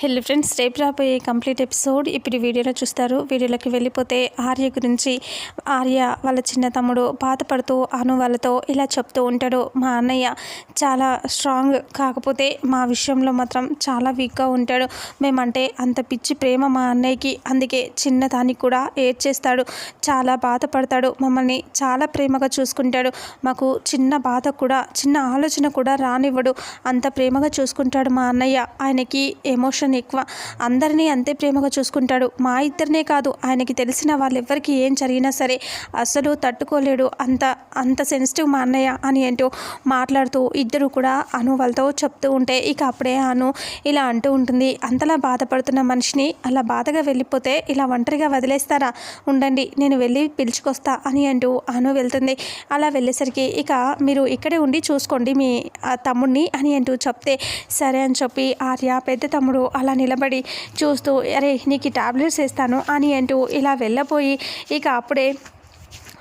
Hello friends రేపు రాబోయే complete episode ఇప్పుడు వీడియోలో చూస్తారు. వీడియోలోకి వెళ్ళిపోతే ఆర్య గురించి ఆర్య వాళ్ళ చిన్న తమ్ముడు బాధపడుతూ అను వాళ్ళతో ఇలా చెప్తూ ఉంటాడు. మా అన్నయ్య చాలా స్ట్రాంగ్ కాకపోతే మా విషయంలో మాత్రం చాలా వీక్గా ఉంటాడు. మేమంటే అంత పిచ్చి ప్రేమ మా అన్నయ్యకి. అందుకే చిన్నదానికి కూడా ఏడ్చేస్తాడు. చాలా బాధపడతాడు. మమ్మల్ని చాలా ప్రేమగా చూసుకుంటాడు. మాకు చిన్న బాధ కూడా చిన్న ఆలోచన కూడా రానివ్వడు. అంత ప్రేమగా చూసుకుంటాడు మా అన్నయ్య. ఆయనకి ఎమోషన్ ఎక్కువ. అందరినీ అంతే ప్రేమగా చూసుకుంటాడు. మా ఇద్దరినే కాదు ఆయనకి తెలిసిన వాళ్ళెవ్వరికి ఏం జరిగినా సరే అసలు తట్టుకోలేడు. అంత అంత సెన్సిటివ్ మా అన్నయ్య అని ఏంటో మాట్లాడుతూ ఇద్దరు కూడా అను వాళ్ళతో చెప్తూ ఉంటే ఇక అప్పుడే అను ఇలా అంటూ ఉంటుంది. అంతలా బాధపడుతున్న మనిషిని అలా బాధగా వెళ్ళిపోతే ఇలా ఒంటరిగా వదిలేస్తారా? ఉండండి నేను వెళ్ళి పిలుచుకొస్తా అని అంటూ అను వెళ్తుంది. అలా వెళ్ళేసరికి ఇక మీరు ఇక్కడే ఉండి చూసుకోండి మీ ఆ తమ్ముడిని అని అంటూ చెప్తే సరే అని చెప్పి ఆర్య పెద్ద తమ్ముడు అలా నిలబడి చూస్తూ అరే నీకు టాబ్లెట్స్ ఇస్తాను అని అంటూ ఇలా వెళ్ళపోయి ఇక అప్పుడే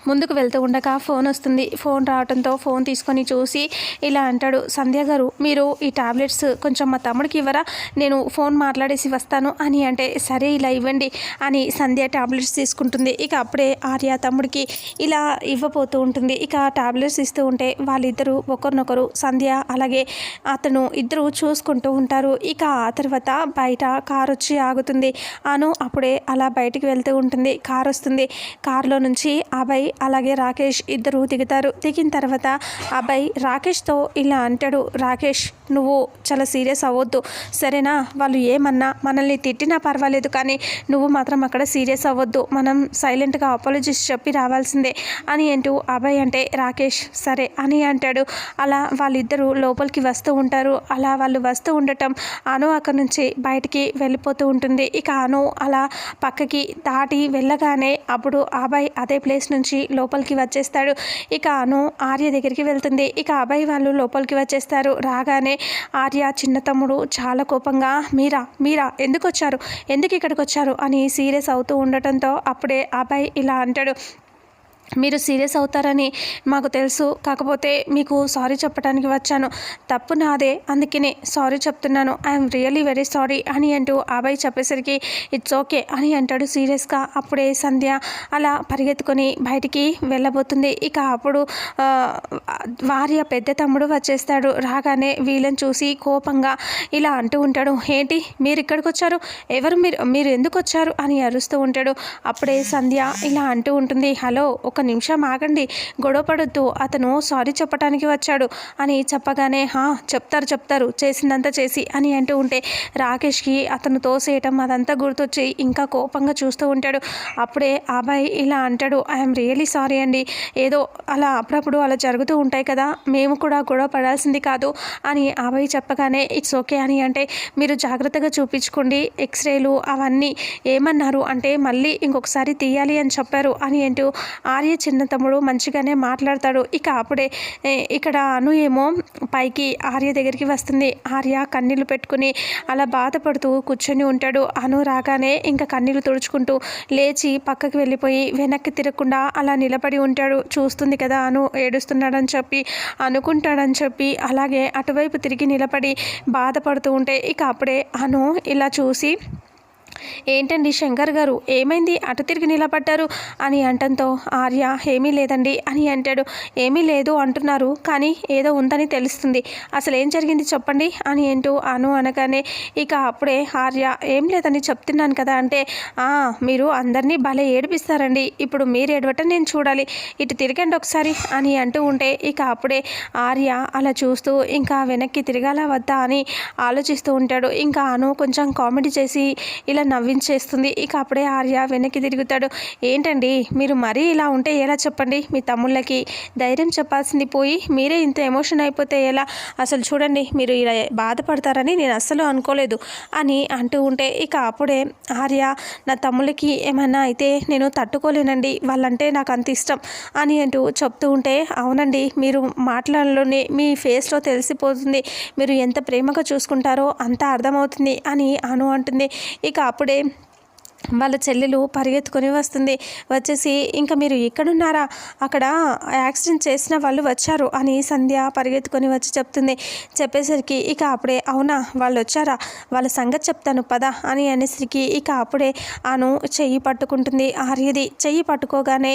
ముందుకు వెళ్తూ ఉండగా ఫోన్ వస్తుంది. ఫోన్ రావడంతో ఫోన్ తీసుకొని చూసి ఇలా అంటాడు సంధ్య గారు మీరు ఈ టాబ్లెట్స్ కొంచెం మా తమ్ముడికి ఇవ్వరా? నేను ఫోన్ మాట్లాడేసి వస్తాను. అని అంటే సరే ఇలా ఇవ్వండి అని సంధ్య టాబ్లెట్స్ తీసుకుంటుంది. ఇక అప్పుడే ఆర్య తమ్ముడికి ఇలా ఇవ్వబోతూ ఉంటుంది. ఇక టాబ్లెట్స్ ఇస్తూ ఉంటే వాళ్ళిద్దరూ ఒకరినొకరు సంధ్య అలాగే అతను ఇద్దరు చూసుకుంటూ ఉంటారు. ఇక ఆ తర్వాత బయట కారు వచ్చి ఆగుతుంది. అను అప్పుడే అలా బయటికి వెళ్తూ ఉంటుంది. కార్ వస్తుంది. కారులో నుంచి అభయ్ అలాగే రాకేష్ ఇద్దరు దిగుతారు. దిగిన తర్వాత అబ్బాయి రాకేష్తో ఇలా అంటాడు రాకేష్ నువ్వు చాలా సీరియస్ అవ్వద్దు. సరేనా? వాళ్ళు ఏమన్నా మనల్ని తిట్టినా పర్వాలేదు కానీ నువ్వు మాత్రం అక్కడ సీరియస్ అవ్వద్దు. మనం సైలెంట్గా అపాలజీస్ చెప్పి రావాల్సిందే అని అంటూ అబ్బాయి అంటే రాకేష్ సరే అని అంటాడు. అలా వాళ్ళిద్దరూ లోపలికి వస్తూ ఉంటారు. అలా వాళ్ళు వస్తూ ఉండటం అను అక్కడి నుంచి బయటికి వెళ్ళిపోతూ ఉంటుంది. ఇక అను అలా పక్కకి దాటి వెళ్ళగానే అప్పుడు అబ్బాయి అదే ప్లేస్ నుంచి లోపలికి వచ్చేస్తాడు. ఇక అను ఆర్య దగ్గరికి వెళ్తుంది. ఇక అబ్బాయి వాళ్ళు లోపలికి వచ్చేస్తారు. రాగానే ఆర్య చిన్న తమ్ముడు చాలా కోపంగా మీరా మీరా ఎందుకు వచ్చారు ఎందుకు ఇక్కడికి వచ్చారు అని సీరియస్ అవుతూ ఉండటంతో అప్పుడే అబ్బాయి ఇలా అంటాడు. మీరు సీరియస్ అవుతారని మాకు తెలుసు. కాకపోతే మీకు సారీ చెప్పడానికి వచ్చాను. తప్పు నాదే. అందుకనే సారీ చెప్తున్నాను. ఐఎమ్ రియలీ వెరీ సారీ అని అంటూ అబ్బాయి చెప్పేసరికి ఇట్స్ ఓకే అని అంటాడు సీరియస్గా. అప్పుడే సంధ్య అలా పరిగెత్తుకొని బయటికి వెళ్ళబోతుంది. ఇక అప్పుడు భార్య పెద్ద తమ్ముడు వచ్చేస్తాడు. రాగానే వీళ్ళని చూసి కోపంగా ఇలా అంటూ ఉంటాడు. ఏంటి? మీరు ఇక్కడికి వచ్చారు? ఎవరు మీరు? మీరు ఎందుకు వచ్చారు? అని అరుస్తూ ఉంటాడు. అప్పుడే సంధ్య ఇలా అంటూ ఉంటుంది. హలో ఒక ఒక్క నిమిషం ఆగండి గొడవ పడొద్దు అతను సారీ చెప్పడానికి వచ్చాడు అని చెప్పగానే హా చెప్తారు చెప్తారు చేసిందంతా చేసి అని అంటూ ఉంటే రాకేష్కి అతను తోసేయటం అదంతా గుర్తొచ్చి ఇంకా కోపంగా చూస్తూ ఉంటాడు. అప్పుడే ఆ అబ్బాయి ఇలా అంటాడు ఐఎమ్ రియలీ సారీ అండి ఏదో అలా అప్పుడప్పుడు అలా జరుగుతూ ఉంటాయి కదా మేము కూడా గొడవ పడాల్సింది కాదు అని ఆ అబ్బాయి చెప్పగానే ఇట్స్ ఓకే అని అంటే మీరు జాగ్రత్తగా చూపించుకోండి ఎక్స్రేలు అవన్నీ ఏమన్నారు అంటే మళ్ళీ ఇంకొకసారి తీయాలి అని చెప్పారు అని అంటూ ఆర్య చిన్న తమ్ముడు మంచిగానే మాట్లాడతాడు. ఇక అప్పుడే ఇక్కడ అను ఏమో పైకి ఆర్య దగ్గరికి వస్తుంది. ఆర్య కన్నీళ్ళు పెట్టుకుని అలా బాధపడుతూ కూర్చొని ఉంటాడు. అను రాగానే ఇంకా కన్నీళ్ళు తుడుచుకుంటూ లేచి పక్కకి వెళ్ళిపోయి వెనక్కి తిరగకుండా అలా నిలబడి ఉంటాడు. చూస్తుంది కదా అను ఏడుస్తున్నాడని చెప్పి అనుకుంటాడని చెప్పి అలాగే అటువైపు తిరిగి నిలబడి బాధపడుతూ ఉంటే ఇక అప్పుడే అను ఇలా చూసి ఏంటండి శంకర్ గారు? ఏమైంది? అటు తిరిగి నిలబడ్డారు? అని అంటంతో ఆర్య ఏమీ లేదండి అని అంటాడు. ఏమీ లేదు అంటున్నారు కానీ ఏదో ఉందని తెలుస్తుంది. అసలు ఏం జరిగింది చెప్పండి అని అంటూ అను అనగానే ఇక అప్పుడే ఆర్య ఏం లేదని చెప్తున్నాను కదా అంటే "ఆ, మీరు అందరినీ భలే ఏడిపిస్తారండి. ఇప్పుడు మీరు ఏడవటం నేను చూడాలి. ఇటు తిరగండి ఒకసారి అని అంటూ ఉంటే ఇక అప్పుడే ఆర్య అలా చూస్తూ ఇంకా వెనక్కి తిరగాలా వద్దా అని ఆలోచిస్తూ ఉంటాడు. ఇంకా అను కొంచెం కామెడీ చేసి ఇలా నవ్వించేస్తుంది. ఇక అప్పుడే ఆర్య వెనక్కి తిరుగుతాడు. ఏంటండి మీరు మరీ ఇలా ఉంటే ఎలా చెప్పండి? మీ తమ్ముళ్ళకి ధైర్యం చెప్పాల్సింది పోయి మీరే ఇంత ఎమోషన్ అయిపోతే ఎలా? అసలు చూడండి మీరు ఇలా బాధపడతారని నేను అస్సలు అనుకోలేదు అని అంటూ ఉంటే ఇక అప్పుడే ఆర్య నా తమ్ముళ్ళకి ఏమన్నా అయితే నేను తట్టుకోలేనండి వాళ్ళంటే నాకు అంత ఇష్టం అని అంటూ చెప్తూ ఉంటే అవునండి మీరు మాట్లాడలోనే మీ ఫేస్లో తెలిసిపోతుంది. మీరు ఎంత ప్రేమగా చూసుకుంటారో అంత అర్థమవుతుంది అని అను అంటుంది. ఇక అప్పుడే వాళ్ళ చెల్లెలు పరిగెత్తుకొని వస్తుంది. వచ్చేసి ఇంకా మీరు ఎక్కడున్నారా అక్కడ యాక్సిడెంట్ చేసిన వాళ్ళు వచ్చారు అని సంధ్య పరిగెత్తుకొని వచ్చి చెప్తుంది. చెప్పేసరికి ఇక అప్పుడే అవునా? వాళ్ళు వచ్చారా? వాళ్ళ సంగతి చెప్తాను పద అని అనేసరికి ఇక అప్పుడే అను చెయ్యి పట్టుకుంటుంది. ఆర్యది చెయ్యి పట్టుకోగానే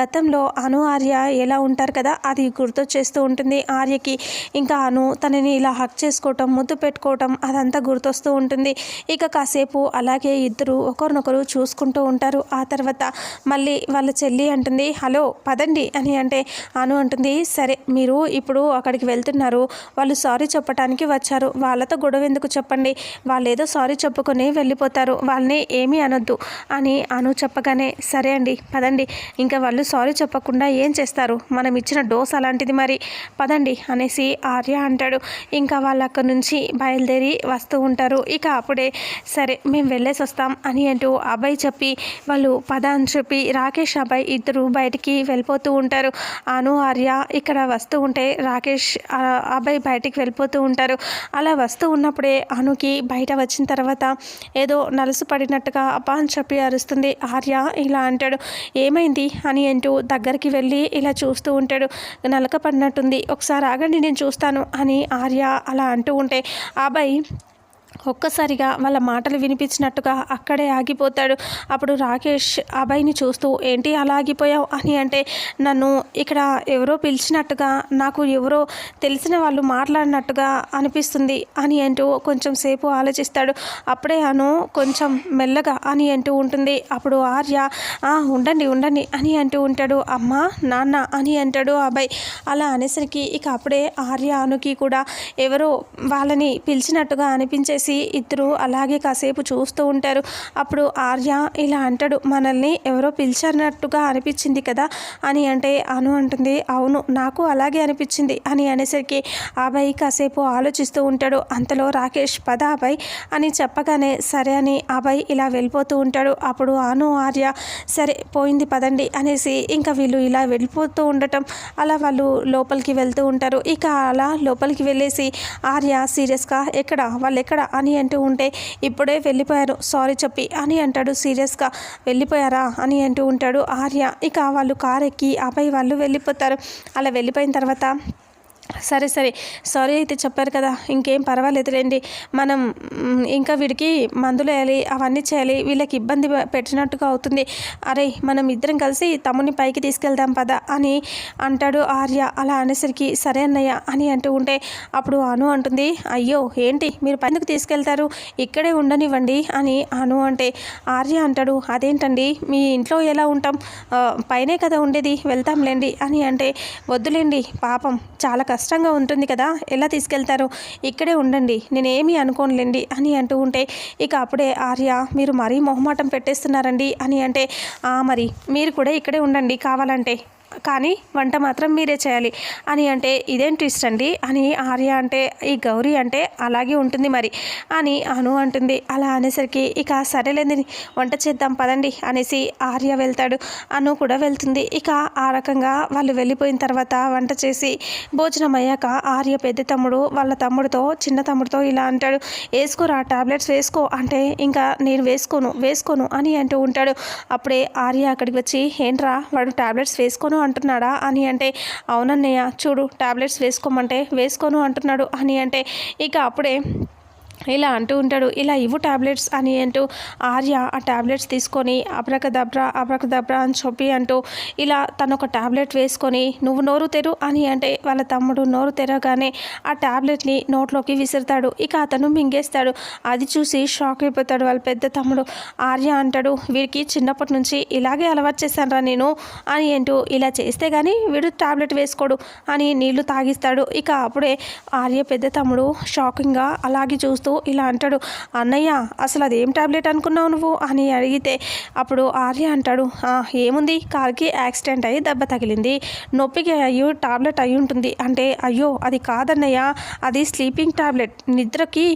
గతంలో అను ఆర్య ఎలా ఉంటారు కదా అది గుర్తొచ్చేస్తూ ఉంటుంది ఆర్యకి. ఇంకా అను తనని ఇలా హక్ చేసుకోవటం ముద్దు పెట్టుకోవటం అదంతా గుర్తొస్తూ ఉంటుంది. ఇక కాసేపు అలాగే ఇద్దరు ఒకరినొకరు చూసుకుంటూ ఉంటారు. ఆ తర్వాత మళ్ళీ వాళ్ళ చెల్లి అంటుంది హలో పదండి అని అంటే అను అంటుంది సరే మీరు ఇప్పుడు అక్కడికి వెళ్తున్నారు. వాళ్ళు సారీ చెప్పడానికి వచ్చారు. వాళ్ళతో గొడవ ఎందుకు చెప్పండి? వాళ్ళు ఏదో సారీ చెప్పుకొని వెళ్ళిపోతారు. వాళ్ళని ఏమీ అనొద్దు అని అను చెప్పగానే సరే అండి పదండి. ఇంకా వాళ్ళు సారీ చెప్పకుండా ఏం చేస్తారు? మనం ఇచ్చిన డోస్ అలాంటిది మరి. పదండి అనేసి ఆర్య అంటాడు. ఇంకా వాళ్ళు అక్కడి నుంచి బయలుదేరి వస్తూ ఉంటారు. ఇక అప్పుడే సరే మేము వెళ్ళేసి వస్తాం అని అంటూ అబ్బాయి చెప్పి వాళ్ళు పద అని చెప్పి రాకేష్ అబ్బాయి ఇద్దరు బయటికి వెళ్ళిపోతూ ఉంటారు. అను ఆర్య ఇక్కడ వస్తూ ఉంటే రాకేష్ ఆ అబ్బాయి బయటికి వెళ్ళిపోతూ ఉంటారు. అలా వస్తూ ఉన్నప్పుడే అనుకి బయట వచ్చిన తర్వాత ఏదో నలుసు పడినట్టుగా అబ్బా అని చెప్పి అరుస్తుంది. ఆర్య ఇలా అంటాడు ఏమైంది? అని అంటూ దగ్గరికి వెళ్ళి ఇలా చూస్తూ ఉంటాడు. నలక పడినట్టుంది. ఒకసారి ఆగండి నేను చూస్తాను అని ఆర్య అలా అంటూ ఉంటే అబ్బాయి ఒక్కసారిగా వాళ్ళ మాటలు వినిపించినట్టుగా అక్కడే ఆగిపోతాడు. అప్పుడు రాకేష్ అబ్బాయిని చూస్తూ ఏంటి అలా ఆగిపోయావు? అని అంటే నన్ను ఇక్కడ ఎవరో పిలిచినట్టుగా నాకు ఎవరో తెలిసిన వాళ్ళు మాట్లాడినట్టుగా అనిపిస్తుంది అని అంటూ కొంచెం సేపు ఆలోచిస్తాడు. అప్పుడే అను కొంచెం మెల్లగా అని అంటూ ఉంటుంది. అప్పుడు ఆర్య ఉండండి ఉండండి అని అంటూ ఉంటాడు. అమ్మ నాన్న అని అంటాడు అబ్బాయి. అలా అనేసరికి ఇక అప్పుడే ఆర్య అనుకి కూడా ఎవరో వాళ్ళని పిలిచినట్టుగా అనిపించేసి ఇద్దరు అలాగే కాసేపు చూస్తూ ఉంటారు. అప్పుడు ఆర్య ఇలా అంటాడు మనల్ని ఎవరో పిలిచినట్టుగా అనిపించింది కదా? అని అంటే అను అంటుంది అవును నాకు అలాగే అనిపించింది అని అనేసరికి ఆ అబ్బాయి కాసేపు ఆలోచిస్తూ ఉంటాడు. అంతలో రాకేష్ పద అబ్బాయి అని చెప్పగానే సరే అని ఆ అబ్బాయి ఇలా వెళ్ళిపోతూ ఉంటాడు. అప్పుడు అను ఆర్య సరే పోయింది పదండి అనేసి ఇంకా వీళ్ళు ఇలా వెళ్ళిపోతూ ఉండటం అలా వాళ్ళు లోపలికి వెళ్తూ ఉంటారు. ఇక అలా లోపలికి వెళ్ళేసి ఆర్య సీరియస్గా ఎక్కడ? వాళ్ళు ఎక్కడ అని అని అంటూ ఉంటే ఇప్పుడే వెళ్ళిపోయారు సారీ చెప్పి అని అంటాడు. సీరియస్గా వెళ్ళిపోయారా? అని అంటూ ఉంటాడు ఆర్య. ఇక వాళ్ళు కార్ ఎక్కి ఆపై వాళ్ళు వెళ్ళిపోతారు. అలా వెళ్ళిపోయిన తర్వాత సరే సరే. సారీ అయితే చెప్పారు కదా. ఇంకేం పర్వాలేదులేండి మనం ఇంకా వీడికి మందులు వేయాలి అవన్నీ చేయాలి. వీళ్ళకి ఇబ్బంది పెట్టినట్టుగా అవుతుంది. అరే మనం ఇద్దరం కలిసి తమ్ముని పైకి తీసుకెళ్దాం పదా అని అంటాడు ఆర్య. అలా అనేసరికి సరే అన్నయ్య అని అంటూ ఉంటే అప్పుడు అను అంటుంది అయ్యో ఏంటి? మీరు పైకి తీసుకెళ్తారు? ఇక్కడే ఉండనివ్వండి అని అను అంటే ఆర్య అంటాడు అదేంటండి? మీ ఇంట్లో ఎలా ఉంటాం? పైనే కదా ఉండేది. వెళ్తాంలేండి అని అంటే వద్దులేండి పాపం. చాలా కష్టంగా ఉంటుంది కదా ఎలా తీసుకెళ్తారు? ఇక్కడే ఉండండి నేనేమీ అనుకోనులేండి అని అంటూ ఉంటే ఇక అప్పుడే ఆర్య మీరు మరీ మొహమాటం పెట్టేస్తున్నారండి అని అంటే మరి మీరు కూడా ఇక్కడే ఉండండి కావాలంటే. కానీ వంట మాత్రం మీరే చేయాలి. అని అంటే ఇదేం ట్విస్ట్ అండి? అని ఆర్య అంటే ఈ గౌరీ అంటే అలాగే ఉంటుంది మరి. అని అను అంటుంది. అలా అనేసరికి ఇక సరేలేంది వంట చేద్దాం పదండి అనేసి ఆర్య వెళ్తాడు. అను కూడా వెళ్తుంది. ఇక ఆ రకంగా వాళ్ళు వెళ్ళిపోయిన తర్వాత వంట చేసి భోజనం అయ్యాక ఆర్య పెద్ద తమ్ముడు వాళ్ళ తమ్ముడితో చిన్న తమ్ముడితో ఇలా అంటాడు. వేసుకోరా టాబ్లెట్స్ వేసుకో. అంటే ఇంకా నేను వేసుకోను వేసుకోను అని అంటూ ఉంటాడు. అప్పుడే ఆర్య అక్కడికి వచ్చి ఏంట్రా వాడు టాబ్లెట్స్ వేసుకోను అంటున్నాడా? అని అంటే అవునన్నయ్య చూడు టాబ్లెట్స్ వేసుకోమంటే వేసుకోను అంటున్నాడు అని అంటే ఇక అప్పుడే ఇలా అంటూ ఉంటాడు ఇలా ఇవ్వు టాబ్లెట్స్ అని అంటూ ఆర్య ఆ ట్యాబ్లెట్స్ తీసుకొని అబ్రకదబ్రా అబ్రకదబ్రా అని చెప్పి అంటూ ఇలా తను ఒక టాబ్లెట్ వేసుకొని నువ్వు నోరు తెరు అని అంటే వాళ్ళ తమ్ముడు నోరు తెరగానే ఆ టాబ్లెట్ని నోట్లోకి విసురుతాడు. ఇక అతను మింగేస్తాడు. అది చూసి షాక్ అయిపోతాడు వాళ్ళ పెద్ద తమ్ముడు. ఆర్య అంటాడు వీడికి చిన్నప్పటి నుంచి ఇలాగే అలవాటు చేశానురా నేను అని అంటూ ఇలా చేస్తే కానీ వీడు టాబ్లెట్ వేసుకోడు అని నీళ్ళు తాగిస్తాడు. ఇక అప్పుడే ఆర్య పెద్ద తమ్ముడు షాకింగ్గా అలాగే చూస్తూ ఇలా అంటాడు అన్నయ్య అసలు అదేం టాబ్లెట్ అనుకున్నావు నువ్వు? అని అడిగితే అప్పుడు ఆర్య అంటాడు ఏముంది? కార్కి యాక్సిడెంట్ అయ్యి దెబ్బ తగిలింది. నొప్పికి అయ్యో టాబ్లెట్ అయి ఉంటుంది. అంటే అయ్యో అది కాదన్నయ్య అది స్లీపింగ్ టాబ్లెట్. నిద్రకి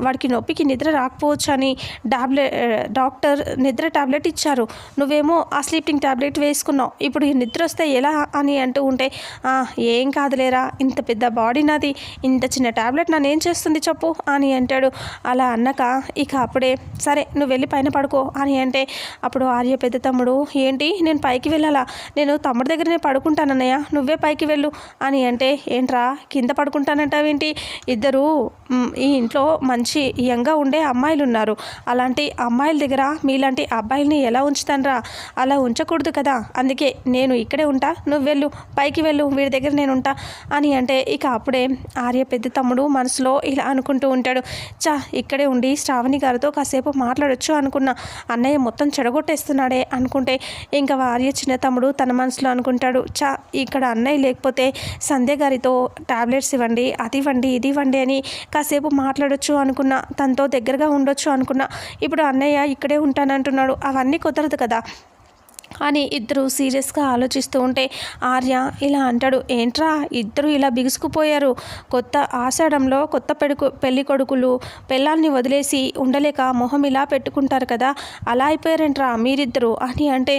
వాడికి నొప్పికి నిద్ర రాకపోవచ్చు అని టాబ్లెట్ డాక్టర్ నిద్ర టాబ్లెట్ ఇచ్చారు. నువ్వేమో ఆ స్లీపింగ్ టాబ్లెట్ వేసుకున్నావు. ఇప్పుడు ఈ నిద్ర వస్తే ఎలా? అని అంటూ ఉంటే "ఆ, ఏం కాదులేరా ఇంత పెద్ద బాడీ నాది. ఇంత చిన్న టాబ్లెట్ నన్ను ఏం చేస్తుంది చెప్పు? అని అంటే అంటాడు. అలా అన్నాక ఇక అప్పుడే సరే నువ్వు వెళ్ళి పైన పడుకో అని అంటే అప్పుడు ఆర్య పెద్ద తమ్ముడు ఏంటి? నేను పైకి వెళ్ళాలా? నేను తమ్ముడి దగ్గరనే పడుకుంటానన్నయ్య నువ్వే పైకి వెళ్ళు అని అంటే ఏంట్రా? కింద పడుకుంటానంటావేంటి? ఇద్దరు ఈ ఇంట్లో మంచి యంగా ఉండే అమ్మాయిలు ఉన్నారు. అలాంటి అమ్మాయిల దగ్గర మీలాంటి అబ్బాయిల్ని ఎలా ఉంచుతానరా? అలా ఉంచకూడదు కదా. అందుకే నేను ఇక్కడే ఉంటా. నువ్వు వెళ్ళు. పైకి వెళ్ళు. వీడి దగ్గర నేను ఉంటా అని అంటే ఇక అప్పుడే ఆర్య పెద్ద తమ్ముడు మనసులో ఇలా అనుకుంటూ ఉంటాడు. చా ఇక్కడే ఉండి శ్రావణి గారితో కాసేపు మాట్లాడొచ్చు అనుకున్నా. అన్నయ్య మొత్తం చెడగొట్టేస్తున్నాడే అనుకుంటే ఇంకా వార్య చిన్న తమ్ముడు తన మనసులో అనుకుంటాడు. చా ఇక్కడ అన్నయ్య లేకపోతే సంధ్య గారితో టాబ్లెట్స్ ఇవ్వండి అది ఇవ్వండి ఇది ఇవ్వండి అని కాసేపు మాట్లాడొచ్చు అనుకున్నా. తనతో దగ్గరగా ఉండొచ్చు అనుకున్నా. ఇప్పుడు అన్నయ్య ఇక్కడే ఉంటానంటున్నాడు. అవన్నీ కుదరదు కదా. అని ఇద్దరు సీరియస్గా ఆలోచిస్తూ ఉంటే ఆర్య ఇలా అంటాడు ఏంట్రా ఇద్దరు ఇలా బిగుసుకుపోయారు. కొత్త ఆషాఢంలో కొత్త పెడుకు పెళ్ళి కొడుకులు పెళ్ళాన్ని వదిలేసి ఉండలేక మొహం ఇలా పెట్టుకుంటారు కదా. అలా అయిపోయారంట్రా మీరిద్దరు? అని అంటే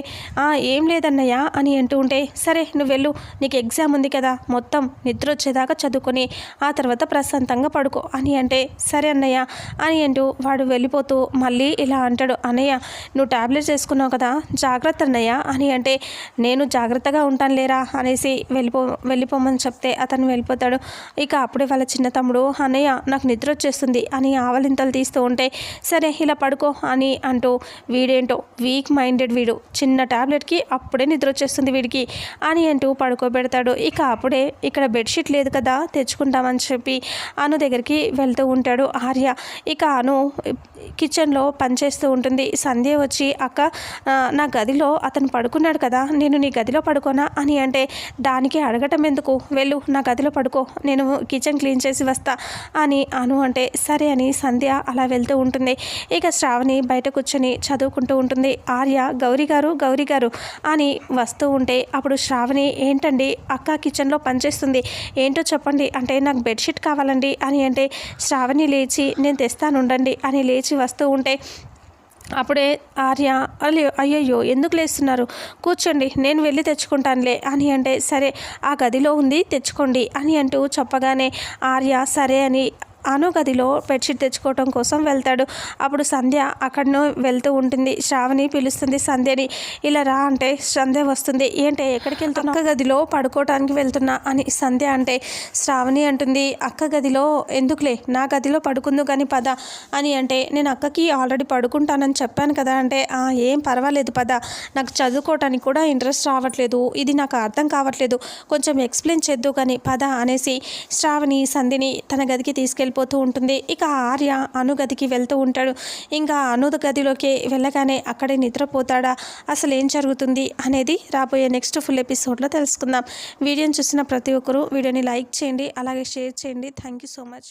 ఏం లేదన్నయ్య అని అంటూ ఉంటే సరే నువ్వు వెళ్ళు. నీకు ఎగ్జామ్ ఉంది కదా. మొత్తం నిద్ర వచ్చేదాకా చదువుకొని ఆ తర్వాత ప్రశాంతంగా పడుకో అని అంటే సరే అన్నయ్య అని అంటూ వాడు వెళ్ళిపోతూ మళ్ళీ ఇలా అంటాడు అన్నయ్య నువ్వు ట్యాబ్లెట్స్ వేసుకున్నావు కదా. జాగ్రత్త అన్నయ్య. అని అంటే నేను జాగ్రత్తగా ఉంటాను లేరా అనేసి వెళ్ళిపో వెళ్ళిపోమని చెప్తే అతను వెళ్ళిపోతాడు. ఇక అప్పుడే వాళ్ళ చిన్న తమ్ముడు అన్నయ్య నాకు నిద్ర వచ్చేస్తుంది అని ఆవలింతలు తీస్తూ ఉంటే సరే ఇలా పడుకో అని అంటూ వీడేంటో వీక్ మైండెడ్ వీడు చిన్న టాబ్లెట్కి అప్పుడే నిద్ర వచ్చేస్తుంది వీడికి అని అంటూ పడుకోబెడతాడు. ఇక అప్పుడే ఇక్కడ బెడ్షీట్ లేదు కదా తెచ్చుకుంటామని చెప్పి అను దగ్గరికి వెళ్తూ ఉంటాడు ఆర్య. ఇక అను కిచెన్లో పనిచేస్తూ ఉంటుంది. సంధ్య వచ్చి అక్క నా గదిలో అతను పడుకున్నాడు కదా నేను నీ గదిలో పడుకోనా? అని అంటే దానికి అడగటం ఎందుకు? వెళ్ళు నా గదిలో పడుకో నేను కిచెన్ క్లీన్ చేసి వస్తా అని అను అంటే సరే అని సంధ్య అలా వెళ్తూ ఉంటుంది. ఇక శ్రావణి బయట కూర్చొని చదువుకుంటూ ఉంటుంది. ఆర్య గౌరీ గారు గౌరీ గారు అని వస్తూ ఉంటే అప్పుడు శ్రావణి ఏంటండి? అక్క కిచెన్లో పనిచేస్తుంది ఏంటో చెప్పండి. అంటే నాకు బెడ్షీట్ కావాలండి అని అంటే శ్రావణి లేచి నేను తెస్తాను ఉండండి అని లేచి వస్తూ ఉంటే అప్పుడే ఆర్య అయ్యో అయ్యయ్యో ఎందుకు లేస్తున్నారు? కూర్చోండి నేను వెళ్ళి తెచ్చుకుంటానులే అని అంటే సరే ఆ గదిలో ఉంది తెచ్చుకోండి అని అంటూ చెప్పగానే ఆర్య సరే అని అను గదిలో బెడ్షీట్ తెచ్చుకోవటం కోసం వెళ్తాడు. అప్పుడు సంధ్య అక్కడను వెళ్తూ ఉంటుంది. శ్రావణి పిలుస్తుంది సంధ్యని ఇలా రా అంటే సంధ్య వస్తుంది. ఏంటే ఎక్కడికి వెళ్తున్నా అక్క గదిలో పడుకోవటానికి వెళ్తున్నా అని సంధ్య అంటే శ్రావణి అంటుంది. అక్క గదిలో ఎందుకులే? నా గదిలో పడుకుందు కానీ పద అని అంటే నేను అక్కకి ఆల్రెడీ పడుకుంటానని చెప్పాను కదా అంటే ఏం పర్వాలేదు పద. నాకు చదువుకోవటానికి కూడా ఇంట్రెస్ట్ రావట్లేదు. ఇది నాకు అర్థం కావట్లేదు. కొంచెం ఎక్స్ప్లెయిన్ చేద్దు కానీ పద అనేసి శ్రావణి సంధిని తన గదికి వెళ్ళిపోతూ ఉంటుంది. ఇక ఆర్య అనుగదికి వెళ్తూ ఉంటాడు. ఇంకా అను గదిలోకి వెళ్ళగానే అక్కడే నిద్రపోతాడా? అసలు ఏం జరుగుతుంది? అనేది రాబోయే నెక్స్ట్ ఫుల్ ఎపిసోడ్లో తెలుసుకుందాం. వీడియోని చూసిన ప్రతి ఒక్కరూ వీడియోని లైక్ చేయండి అలాగే షేర్ చేయండి. Thank you so much.